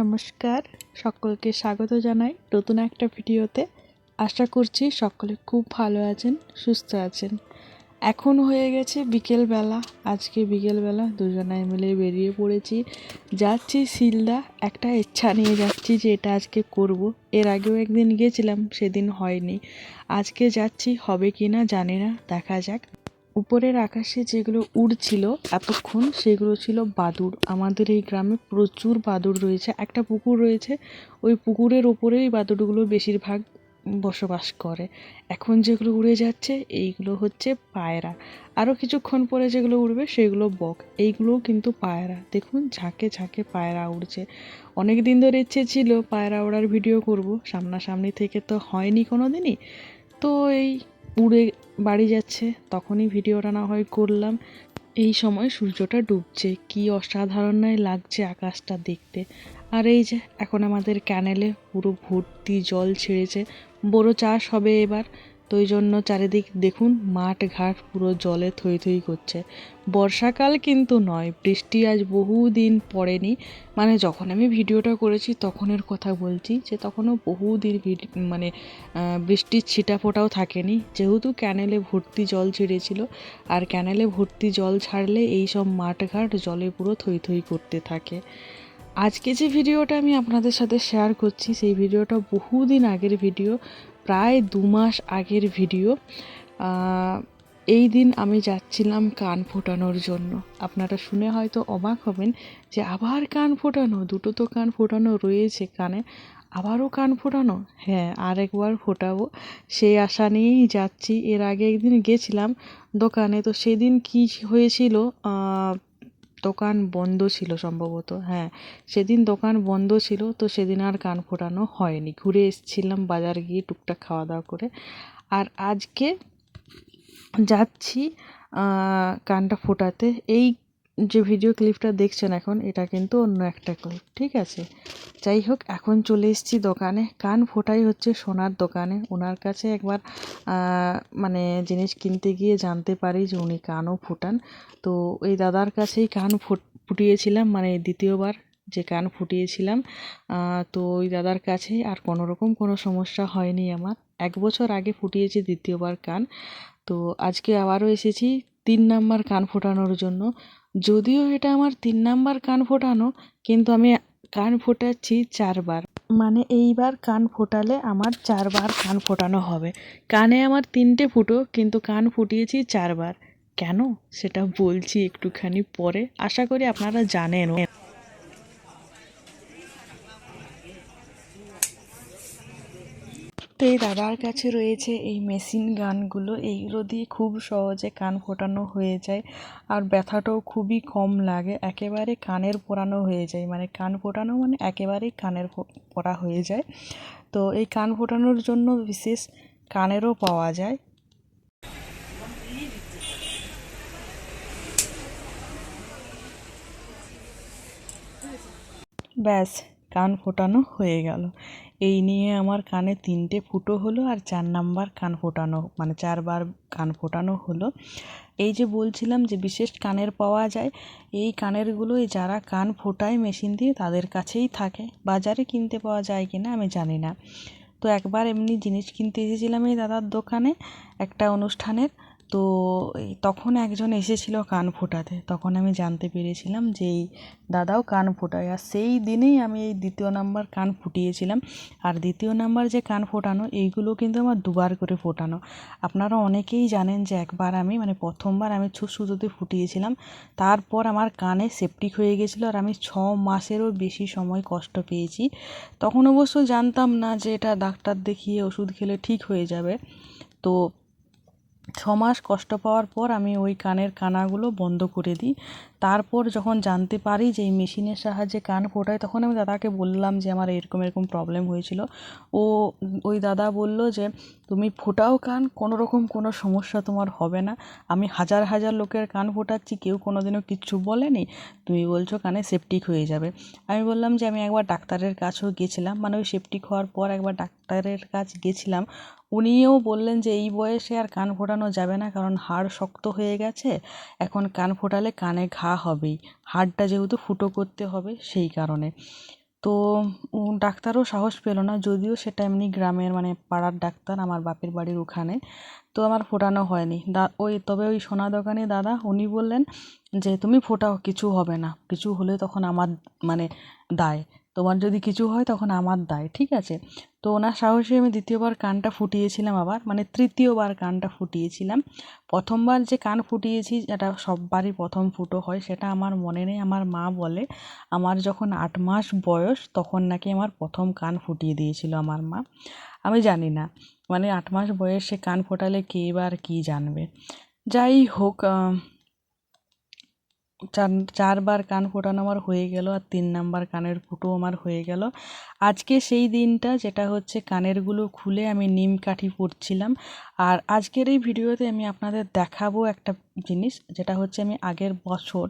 নমস্কার। সকলকে স্বাগত জানাই নতুন একটা ভিডিওতে। আশা করছি সকলে খুব ভালো আছেন, সুস্থ আছেন। এখন হয়ে গেছে বিকেলবেলা। আজকে বিকেলবেলা দুজনায় মিলে বেরিয়ে পড়েছি। যাচ্ছি শিলদা। একটা ইচ্ছা নিয়ে যাচ্ছি যে এটা আজকে করব। এর আগেও একদিন গিয়েছিলাম সেদিন হয়নি। আজকে যাচ্ছি, হবে কি না জানি না, দেখা যাক। উপরের আকাশে যেগুলো উড়ছিল এতক্ষণ সেগুলো ছিল বাদুড়। আমাদের এই গ্রামে প্রচুর বাদুড় রয়েছে। একটা পুকুর রয়েছে, ওই পুকুরের ওপরেই বাদুড়গুলো বেশিরভাগ বসবাস করে। এখন যেগুলো উড়ে যাচ্ছে, এইগুলো হচ্ছে পায়রা। আরও কিছুক্ষণ পরে যেগুলো উড়বে, সেগুলো বক। এইগুলোও কিন্তু পায়রা। দেখুন, ঝাঁকে ঝাঁকে পায়রা উড়ছে। অনেক দিন ধরে ইচ্ছে ছিল পায়রা ওড়ার ভিডিও করব। সামনাসামনি থেকে তো হয়নি কোনো দিনই তো এই উড়ে বাড়ি যাচ্ছে, তখনই ভিডিওটা না হয় করলাম। এই সময় সূর্যটা ডুবছে, কি অসাধারণ লাগছে আকাশটা দেখতে। আর এই যে, এখন আমাদের ক্যানেলে পুরো ভর্তি জল ছেড়েছে। বড় চাষ হবে এবার। তো ওই জন্য চারিদিক দেখুন, মাঠ ঘাট পুরো জলে থই থই করছে। বর্ষাকাল কিন্তু নয়, বৃষ্টি আজ বহুদিন পড়েনি। মানে যখন আমি ভিডিওটা করেছি, তখনের কথা বলছি যে তখনও বহুদিন মানে বৃষ্টির ছিটা ফোটাও থাকেনি। যেহেতু ক্যানেলে ভর্তি জল ছেড়েছিল, আর ক্যানেলে ভর্তি জল ছাড়লে এই সব মাঠঘাট জলে পুরো থই থই করতে থাকে। আজকে যে ভিডিওটা আমি আপনাদের সাথে শেয়ার করছি, সেই ভিডিওটা বহুদিন আগের ভিডিও, প্রায় দু মাস আগের ভিডিও। এই দিন আমি যাচ্ছিলাম কান ফোটানোর জন্য। আপনারা শুনে হয়তো অবাক হবেন যে আবার কান ফোটানো, দুটো তো কান ফোটানো রয়েছে কানে। আবারও কান ফোটানো? হ্যাঁ আরেকবার ফোটাবো। সেই আশা নিয়েই যাচ্ছি। এর আগে একদিন গেছিলাম দোকানে, তো সেদিন কি হয়েছিল দোকান বন্ধ ছিল সম্ভবত হ্যাঁ। সেদিন দোকান বন্ধ ছিল, তো সেদিন আর কান ফোটানো হয়নি। ঘুরে এসেছিলাম বাজার গিয়ে টুকটাক খাওয়া দাওয়া করে। আর আজকে যাচ্ছি কানটা ফোটাতে। এই যে ভিডিও ক্লিপটা দেখছেন এখন, এটা কিন্তু অন্য একটা ক্লিপ ঠিক আছে? যাই হোক, এখন চলে এসেছি দোকানে। কান ফোটাই হচ্ছে সোনার দোকানে। ওনার কাছে একবার মানে জিনিস কিনতে গিয়ে জানতে পারি যে উনি কানও ফোটান। তো ওই দাদার কাছেই কান ফুট- ফুটিয়েছিলাম মানে দ্বিতীয়বার যে কান ফুটিয়েছিলাম। তো ওই দাদার কাছেই আর কোনো রকম কোনো সমস্যা হয়নি আমার। এক বছর আগে ফুটিয়েছি দ্বিতীয়বার কান। তো আজকে আবারও এসেছি তিন নাম্বার কান ফোটানোর জন্য। যদিও এটা আমার তিন নাম্বার কান ফোটানো, কিন্তু আমি কান ফোটাচ্ছি চারবার। মানে এইবার কান ফোটালে আমার চারবার কান ফোটানো হবে। কানে আমার তিনটে ফুটো, কিন্তু কান ফুটিয়েছি চারবার। কেন? সেটা বলছি একটুখানি পরে। আশা করি আপনারা জানেনও তো এই দাদার কাছে রয়েছে এই মেশিন গানগুলো। এইগুলো দিয়ে খুব সহজে কান ফোটানো হয়ে যায় আর ব্যথাটাও খুবই কম লাগে। একেবারে কানের পোড়ানো হয়ে যায়। মানে কান ফোটানো মানে একেবারেই কানের পোড়া হয়ে যায়। তো এই কান ফোটানোর জন্য বিশেষ কানেরও পাওয়া যায়। ব্যাস, কান ফোটানো হয়ে গেল। এই নিয়ে আমার কানে তিনটে ফুটো হলো আর চার নাম্বার কান ফোটানো মানে চারবার কান ফোটানো হলো। এই যে বলছিলাম যে বিশেষ কানের পাওয়া যায়, এই কানেরগুলোই যারা কান ফোটায় মেশিন দিয়ে তাদের কাছেই থাকে। বাজারে কিনতে পাওয়া যায় কি না আমি জানি না। তো একবার এমনি জিনিস কিনতে এসেছিলাম এই দাদার দোকানে, একটা অনুষ্ঠানের। তো তখন একজন এসেছিল কান ফোটাতে। তখন আমি জানতে পেরেছিলাম যে এই দাদাও কান ফোটায়। আর সেই দিনেই আমি এই দ্বিতীয় নাম্বার কান ফুটিয়েছিলাম। আর দ্বিতীয় নাম্বার যে কান ফোটানো, এইগুলো কিন্তু আমার দুবার করে ফোটানো। আপনারা অনেকেই জানেন যে একবার আমি মানে প্রথমবার আমি ছু সুতোতে ফুটিয়েছিলাম। তারপর আমার কানে সেপটিক হয়ে গেছিল আর আমি ছ মাসেরও বেশি সময় কষ্ট পেয়েছি। তখন অবশ্য জানতাম না যে এটা ডাক্তার দেখিয়ে ওষুধ খেলে ঠিক হয়ে যাবে। তো ছ মাস কষ্ট পাওয়ার পর আমি ওই কানের কানাগুলো বন্ধ করে দিই। তারপর যখন জানতে পারি যে এই মেশিনের সাহায্যে কান ফোটায়, তখন আমি দাদাকে বললাম যে আমার এরকম এরকম প্রবলেম হয়েছিল। ও, ওই দাদা বলল যে, তুমি ফোটাও কান কোনো রকম কোনো সমস্যা তোমার হবে না। আমি হাজার হাজার লোকের কান ফোটাচ্ছি, কেউ কোনো দিনও কিচ্ছু বলেনি। তুমি বলছো কানে সেপটিক হয়ে যাবে। আমি বললাম যে, আমি একবার ডাক্তারের কাছেও গেছিলাম। মানে ওই সেপটিক হওয়ার পর একবার ডাক্তারের কাছ গেছিলাম। উনিও বললেন যে, এই বয়সে আর কান ফোটানো যাবে না, কারণ হাড় শক্ত হয়ে গেছে। এখন কান ফোটালে কানে ঘা হবেই। হাড়টা যেহেতু ফুটো করতে হবে সেই কারণে। তো ডাক্তারও সাহস পেল না, যদিও সেটা এমনি গ্রামের মানে পাড়ার ডাক্তার আমার বাপের বাড়ির ওখানে। তো আমার ফোটানো হয়নি। দা, ওই, তবে ওই সোনা দোকানে দাদা উনি বললেন যে, তুমি ফোটাও, কিছু হবে না। কিছু হলে তখন আমার মানে দায়। তোমার যদি কিছু হয় তখন আমার দায়, ঠিক আছে? তো ওনার সাহসে আমি দ্বিতীয়বার কানটা ফুটিয়েছিলাম আবার মানে তৃতীয়বার কানটা ফুটিয়েছিলাম। প্রথমবার যে কান ফুটিয়েছি, যেটা সববারই প্রথম ফুটো হয়, সেটা আমার মনে নেই। আমার মা বলে, আমার যখন আট মাস বয়স, তখন নাকি আমার প্রথম কান ফুটিয়ে দিয়েছিল আমার মা। আমি জানি না মানে আট মাস বয়সে কান ফোটালে কে এবার কী জানবে? যাই হোক চার, চারবার কান ফোটানো আমার হয়ে গেল আর তিন নাম্বার কানের ফুটো আমার হয়ে গেল। আজকে সেই দিনটা যেটা হচ্ছে কানেরগুলো খুলে আমি নিম কাঠি পরছিলাম। আর আজকের এই ভিডিওতে আমি আপনাদের দেখাবো একটা জিনিস, যেটা হচ্ছে আমি আগের বছর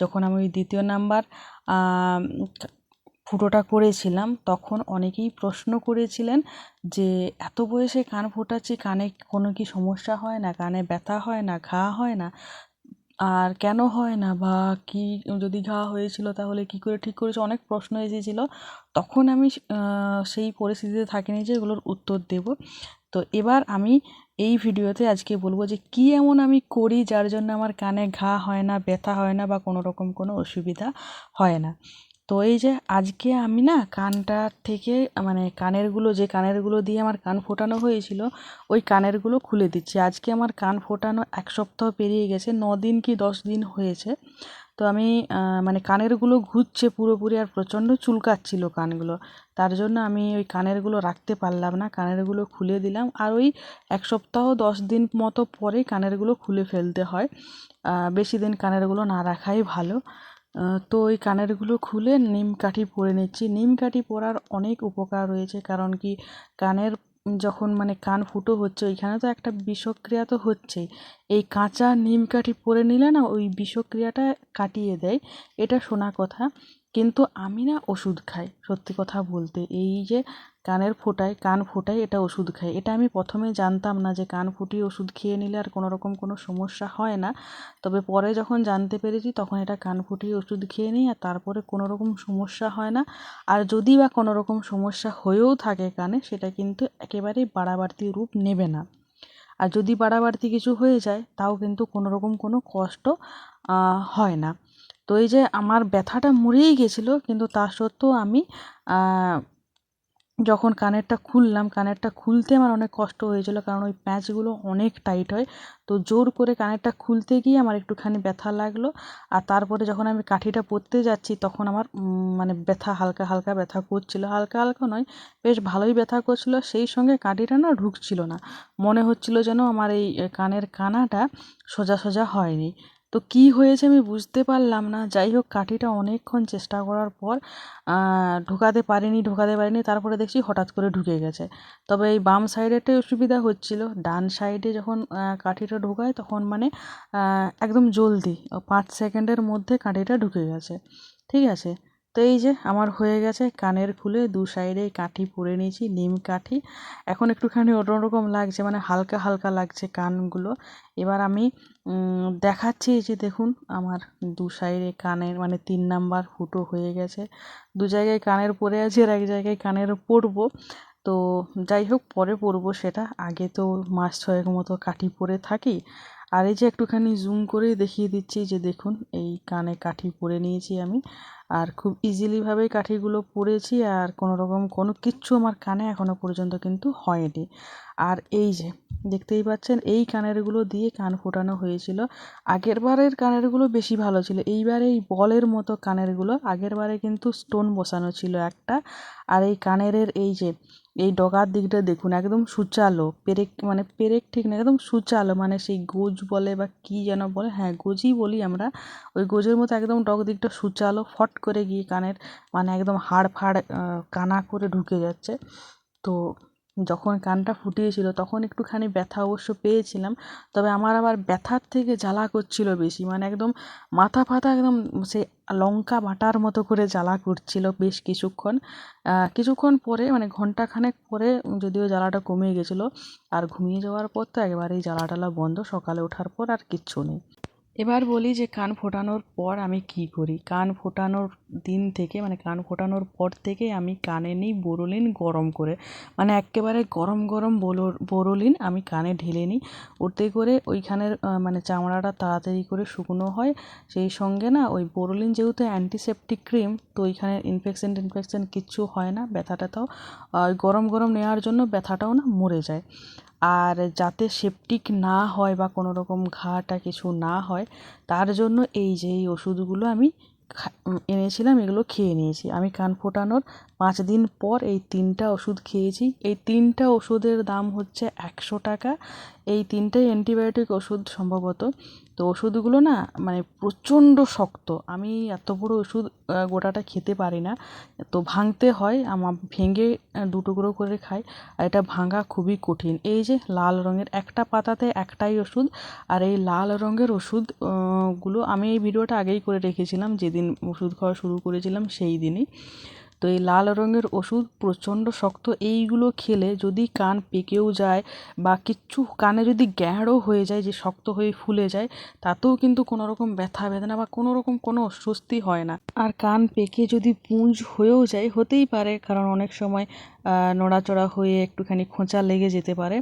যখন আমি ওই দ্বিতীয় নাম্বার ফুটোটা করেছিলাম, তখন অনেকেই প্রশ্ন করেছিলেন যে, এত বয়সে কান ফোটাচ্ছি, কানে কোনো কি সমস্যা হয় না? কানে ব্যথা হয় না? ঘা হয় না? আর কেন হয় না? বা কি যদি ঘা হয়েছিল তাহলে কি করে ঠিক করেছে? অনেক প্রশ্ন এসেছিল। তখন আমি সেই পরিস্থিতিতে থাকিনি যে এগুলোর উত্তর দেব। তো এবার আমি এই ভিডিওতে আজকে বলব যে কি এমন আমি করি যার জন্য আমার কানে ঘা হয় না, ব্যথা হয় না বা কোনো রকম কোনো অসুবিধা হয় না। তো এই যে আজকে আমি না কানটা থেকে মানে কানেরগুলো, যে কানেরগুলো দিয়ে আমার কান ফোটানো হয়েছিল, ওই কানেরগুলো খুলে দিচ্ছি। আজকে আমার কান ফোটানো এক সপ্তাহ পেরিয়ে গেছে ন দিন কি দশ দিন হয়েছে। তো আমি মানে কানেরগুলো ঘুরছে পুরোপুরি আর প্রচণ্ড চুলকাচ্ছিল কানগুলো। তার জন্য আমি ওই কানেরগুলো রাখতে পারলাম না, কানেরগুলো খুলে দিলাম। আর ওই এক সপ্তাহ, দশ দিন মতো পরেই কানেরগুলো খুলে ফেলতে হয়। বেশি দিন কানেরগুলো না রাখাই ভালো। তো ওই কানেরগুলো খুলে নিম কাঠি পরে নিচ্ছি। নিম কাঠি পরার অনেক উপকার রয়েছে, কারণ কি কানের যখন মানে কান ফুটো হচ্ছে, ওইখানে তো একটা বিষক্রিয়া তো হচ্ছেই। এই কাঁচা নিম কাঠি পরে নিলে না ওই বিষক্রিয়াটা কাটিয়ে দেয়। এটা শোনা কথা। কিন্তু আমি না ওষুধ খাই, সত্যি কথা বলতে। এই যে কানের ফোঁটায়, কান ফোঁটায় এটা ওষুধ খাই। এটা আমি প্রথমে জানতাম না যে কান ফুটিয়ে ওষুধ খেয়ে নিলে আর কোনো রকম কোনো সমস্যা হয় না। তবে পরে যখন জানতে পেরেছি, তখন এটা কান ফুটিয়ে ওষুধ খেয়ে নিই আর তারপরে কোনো রকম সমস্যা হয় না। আর যদি বা কোনো রকম সমস্যা হয়েও থাকে কানে, সেটা কিন্তু একেবারেই বাড়াবাড়তি রূপ নেবে না। আর যদি বাড়াবাড়তি কিছু হয়ে যায়, তাও কিন্তু কোনো রকম কোনো কষ্ট হয় না। তো এই যে আমার ব্যথাটা মরেই গেছিল, কিন্তু তা সত্ত্বেও আমি যখন কানেরটা খুললাম, কানেরটা খুলতে আমার অনেক কষ্ট হয়েছিল, কারণ ওই প্যাঁচগুলো অনেক টাইট হয়। তো জোর করে কানেরটা খুলতে গিয়ে আমার একটুখানি ব্যথা লাগল। আর তারপরে যখন আমি কাঠিটা পরতে যাচ্ছি, তখন আমার মানে ব্যথা হালকা হালকা ব্যথা করছিল। হালকা হালকা নয়, বেশ ভালোই ব্যথা করছিল। সেই সঙ্গে কাঠিটা না ঢুকছিল না। মনে হচ্ছিল যেন আমার এই কানের কানাটা সোজা সোজা হয়নি। তো কি হয়েছে আমি বুঝতে পারলাম না। যাই হোক, কাঠিটা অনেকক্ষণ চেষ্টা করার পর ঢোকাতে পারিনি ঢোকাতে পারিনি, তারপরে দেখছি হঠাৎ করে ঢুকে গেছে। তবে এই বাম সাইডেরটাই অসুবিধা হচ্ছিল। ডান সাইডে যখন কাঠিটা ঢোকায় তখন মানে একদম জলদি, পাঁচ সেকেন্ডের মধ্যে কাঠিটা ঢুকে গেছে। ঠিক আছে? তো এই যে আমার হয়ে গেছে কানের খুলে দু সাইডে কাঠি পরে নিয়েছি, নিম কাঠি। এখন একটুখানি অন্যরকম লাগছে মানে হালকা হালকা লাগছে কানগুলো। এবার আমি দেখাচ্ছি এই যে দেখুন, আমার দু সাইডে কানের মানে তিন নাম্বার ফুটো হয়ে গেছে। দু জায়গায় কানের পরে আছে আর এক জায়গায় কানের পরবো তো যাই হোক, পরে পরবো সেটা। আগে তো মাস ছয়েক মতো কাঠি পরে থাকি। আর এই যে একটুখানি জুম করে দেখিয়ে দিচ্ছি যে দেখুন, এই কানে কাঠি পরে নিয়েছি আমি। আর খুব ইজিলিভাবেই কাঠিগুলো পরেছি আর কোনো রকম কোনো কিচ্ছু আমার কানে এখনও পর্যন্ত কিন্তু হয়নি। আর এই যে, দেখতেই পাচ্ছেন এই কানেরগুলো দিয়ে কান ফোটানো হয়েছিল। আগের বারের কানেরগুলো বেশি ভালো ছিল। এইবারে এই বলের মতো কানেরগুলো আগের বারে কিন্তু স্টোন বসানো ছিল একটা। আর এই কানেরের এই যে, এই ডগার দিকটা দেখুন, একদম সুচালো, পেরেক মানে পেরেক ঠিক না, একদম সুচালো মানে সেই গোজ বলে বা কী যেন বলে হ্যাঁ গোজই বলি আমরা, ওই গোজের মতো একদম ডগ দিকটা সুচালো, ফট করে গিয়ে কানের মানে একদম হাড় ফাড় কানা করে ঢুকে যাচ্ছে। তো যখন কানটা ফুটিয়েছিল তখন একটুখানি ব্যথা অবশ্য পেয়েছিলাম, তবে আমার আবার ব্যথার থেকে জ্বালা করছিল বেশি। মানে একদম মাথা ফাথা একদম সে লঙ্কা বাটার মতো করে জ্বালা করছিল বেশ কিছুক্ষণ। কিছুক্ষণ পরে মানে ঘন্টাখানেক পরে যদিও জ্বালাটা কমে গেছিল, আর ঘুমিয়ে যাওয়ার পর তো একেবারেই জ্বালা টালা বন্ধ, সকালে ওঠার পর আর কিচ্ছু নেই। এবার বলি যে কান ফোটানোর পর আমি কি করি? কান ফোটানোর দিন থেকে মানে কান ফোটানোর পর থেকে আমি কানে নিই বোরোলিন গরম করে। মানে একেবারে গরম গরম বোরোলিন আমি কানে ঢেলে নিই। ওতে করে ওইখানের মানে চামড়াটা তাড়াতাড়ি করে শুকনো হয়। সেই সঙ্গে না ওই বোরোলিন যেহেতু অ্যান্টিসেপটিক ক্রিম তো ওইখানে ইনফেকশন টিনফেকশন কিচ্ছু হয় না ব্যথা ট্যাথাও গরম গরম নেওয়ার জন্য ব্যথাটাও না মরে যায়। আর যাতে সেপটিক না হয় বা কোনো রকম ঘাটা কিছু না হয়, তার জন্য এই যে এই ওষুধগুলো আমি খা- এনেছিলাম, এগুলো খেয়ে নিয়েছি। আমি কান ফোটানোর পাঁচ দিন পর এই তিনটা ওষুধ খেয়েছি। এই তিনটা ওষুধের দাম হচ্ছে একশো টাকা। এই তিনটাই অ্যান্টিবায়োটিক ওষুধ সম্ভবত। তো ওষুধগুলো না মানে প্রচণ্ড শক্ত। আমি এত বড় ওষুধ গোটাটা খেতে পারি না। তো ভাঙতে হয় আমার ভেঙে আহ, দু টুকরো করে খাই। আর এটা ভাঙা খুবই কঠিন। এই যে লাল রঙের একটা পাতাতে একটাই ওষুধ আর এই লাল রঙের ওষুধগুলো আমি এই ভিডিওটা আগেই করে রেখেছিলাম। যেদিন ওষুধ খাওয়া শুরু করেছিলাম সেই দিনই। তো এই লাল রঙের ওষুধ প্রচণ্ড শক্ত, এইগুলো খেলে যদি কান পেকেও যায় বা কিচ্ছু কানে যদি গ্যাঁড়ও হয়ে যায়, যে শক্ত হয়ে ফুলে যায়, তাতেও কিন্তু কোনো রকম ব্যথা, বেদনা বা কোনো রকম কোনো অস্বস্তি হয় না। আর কান পেকে যদি পুঁজ হয়েও যায়, হতেই পারে, কারণ অনেক সময় নড়াচড়া হয়ে একটুখানি খোঁচা লেগে যেতে পারে।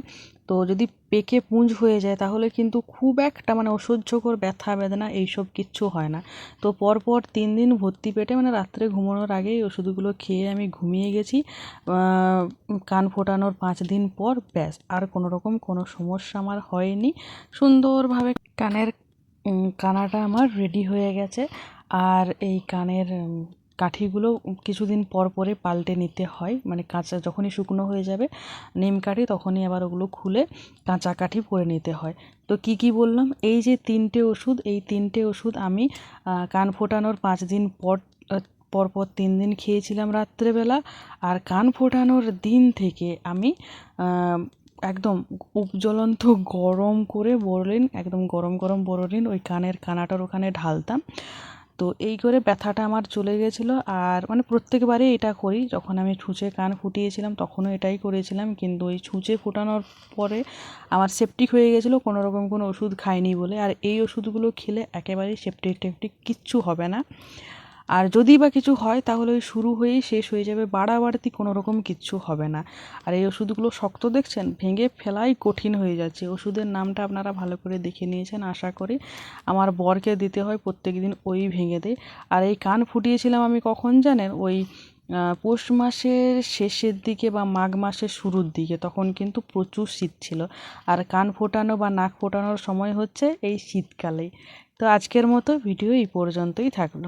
তো যদি পেকে পুঁজ হয়ে যায়, তাহলে কিন্তু খুব একটা মানে অসহ্যকর ব্যথা, বেদনা এইসব কিচ্ছু হয় না। তো পরপর তিন দিন ভর্তি পেটে মানে রাত্রে ঘুমানোর আগেই ওষুধগুলো খেয়ে আমি ঘুমিয়ে গেছি। কান ফোটানোর পাঁচ দিন পর ব্যাস, আর কোনো রকম কোনো সমস্যা আমার হয়নি। সুন্দরভাবে কানের কানাটা আমার রেডি হয়ে গেছে। আর এই কানের কাঠিগুলো কিছুদিন পর পরে পাল্টে নিতে হয়। মানে কাঁচা যখনই শুকনো হয়ে যাবে নিম কাঠি তখনই আবার ওগুলো খুলে কাঁচা কাঠি পরে নিতে হয়। তো কি কি বললাম? এই যে তিনটে ওষুধ এই তিনটে ওষুধ আমি কান ফোটানোর পাঁচ দিন পর আহ, পর পর তিন দিন খেয়েছিলাম রাত্রেবেলা। আর কান ফোটানোর দিন থেকে আমি একদম উপজ্বলন্ত গরম করে বরলিন একদম গরম গরম বরলিন ওই কানের কানাটার ওখানে ঢালতাম। তো এই করে ব্যথাটা আমার চলে গেছিল আর মানে প্রত্যেকবারই এটা করি। যখন আমি ছুঁচে কান ফুটিয়েছিলাম তখনও এটাই করেছিলাম, কিন্তু ওই ছুঁচে ফোটানোর পরে আমার সেপটিক হয়ে গেছিল কোনো রকম কোনো ওষুধ খাইনি বলে। আর এই ওষুধগুলো খেলে একেবারেই সেপটিক টেপটিক কিচ্ছু হবে না। আর যদি বা কিছু হয়, তাহলে ওই শুরু হয়েই শেষ হয়ে যাবে, বাড়াবাড়তি কোনো রকম কিচ্ছু হবে না। আর এই ওষুধগুলো শক্ত দেখছেন? ভেঙে ফেলাই কঠিন হয়ে যাচ্ছে। ওষুধের নামটা আপনারা ভালো করে দেখে নিয়েছেন, আশা করি। আমার বরকে দিতে হয় প্রত্যেক দিন ওই ভেঙে দেয়। আর এই কান ফুটিয়েছিলাম আমি কখন জানেন? ওই পৌষ মাসের শেষের দিকে বা মাঘ মাসের শুরুর দিকে, তখন কিন্তু প্রচুর শীত ছিল। আর কান ফোটানো বা নাক ফোটানোর সময় হচ্ছে এই শীতকালেই। তো আজকের মতো ভিডিও এই পর্যন্তই থাকল।